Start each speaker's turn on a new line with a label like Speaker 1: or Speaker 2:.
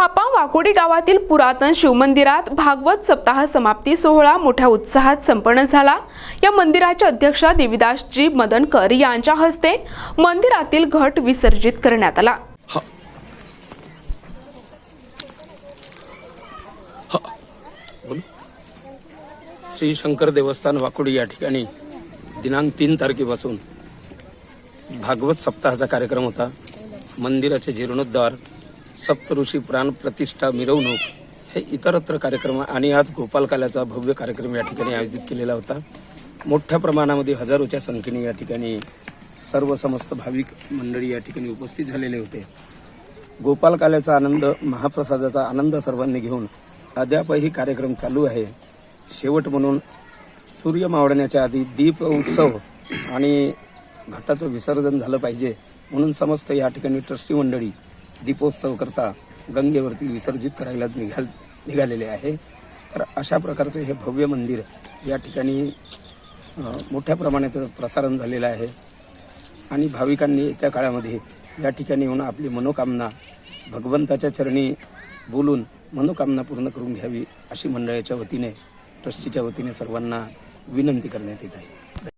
Speaker 1: वाकोडी गावातील पुरातन शिवमंदिरात भागवत सप्ताह समाप्ती सोहळा मोठ्या उत्साहात संपन्न झाला. या मंदिराच्या अध्यक्षा देविदासजी मदनकर यांच्या हस्ते मंदिरातील घट विसर्जित करण्यात आला.
Speaker 2: श्री शंकर देवस्थान वाकोडी या ठिकाणी दिनांक तीन तारखेपासून भागवत सप्ताहाचा कार्यक्रम होता. मंदिराचे जीर्णोद्धार सप्तऋषी प्राण प्रतिष्ठा मिरवणूक हे इतरत्र कार्यक्रम आणि आज गोपालकाल्याचा भव्य कार्यक्रम या ठिकाणी आयोजित केलेला होता. मोठ्या प्रमाणामध्ये हजारोच्या संख्येने या ठिकाणी सर्व समस्त भाविक मंडळी या ठिकाणी उपस्थित झालेले होते. गोपालकाल्याचा आनंद महाप्रसादाचा आनंद सर्वांनी घेऊन अद्यापही कार्यक्रम चालू आहे. शेवट म्हणून सूर्य मावळण्याच्या आधी दीप उत्सव आणि घटाचं विसर्जन झालं पाहिजे म्हणून समस्त या ठिकाणी ट्रस्टी मंडळी दीपोत्सव करता गंगेवरती विसर्जित करायला निघाल निघालेले आहे. तर अशा प्रकारचं हे भव्य मंदिर या ठिकाणी मोठ्या प्रमाणात प्रसारण झालेलं आहे. आणि भाविकांनी येत्या काळामध्ये या ठिकाणी येऊन आपली मनोकामना भगवंताच्या चरणी बोलून मनोकामना पूर्ण करून घ्यावी अशी मंडळाच्या वतीने ट्रस्टीच्या वतीने सर्वांना विनंती करण्यात येत आहे.